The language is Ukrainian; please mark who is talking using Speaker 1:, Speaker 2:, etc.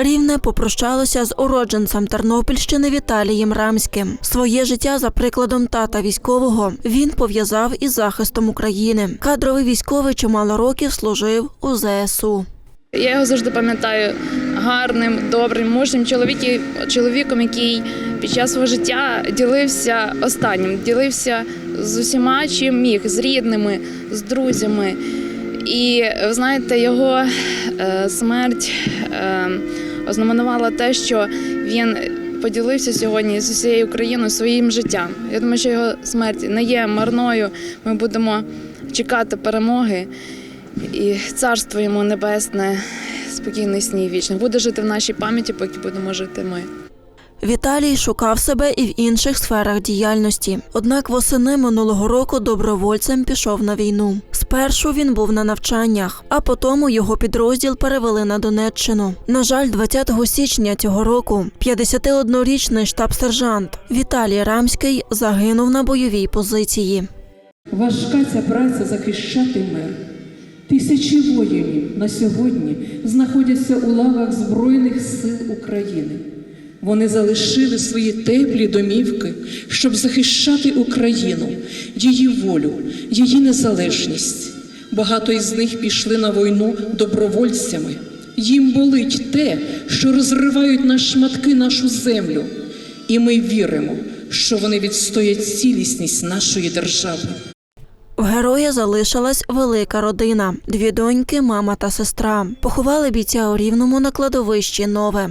Speaker 1: Рівне попрощалося з уродженцем Тернопільщини Віталієм Рамським. Своє життя за прикладом тата військового він пов'язав із захистом України. Кадровий військовий чимало років служив у ЗСУ.
Speaker 2: Я його завжди пам'ятаю гарним, добрим, мужнім чоловіком, який під час свого життя ділився останнім, ділився з усіма, чим міг, з рідними, з друзями. І ви знаєте, його е, смерть е, ознаменувала те, що він поділився сьогодні з усією Україною своїм життям. Я думаю, що його смерть не є марною. Ми будемо чекати перемоги. І царство йому небесне, спокійний сній вічний. Буде жити в нашій пам'яті, поки будемо жити ми.
Speaker 1: Віталій шукав себе і в інших сферах діяльності. Однак восени минулого року добровольцем пішов на війну. Спершу він був на навчаннях, а потім його підрозділ перевели на Донеччину. На жаль, 20 січня цього року 51-річний штаб-сержант Віталій Рамський загинув на бойовій позиції.
Speaker 3: Важка ця праця захищати мир. Тисячі воїнів на сьогодні знаходяться у лавах Збройних сил України. Вони залишили свої теплі домівки, щоб захищати Україну, її волю, її незалежність. Багато із них пішли на війну добровольцями. Їм болить те, що розривають на шматки нашу землю. І ми віримо, що вони відстоять цілісність нашої держави.
Speaker 1: В героя залишилась велика родина: дві доньки, мама та сестра. Поховали бійця у рівному на кладовищі нове.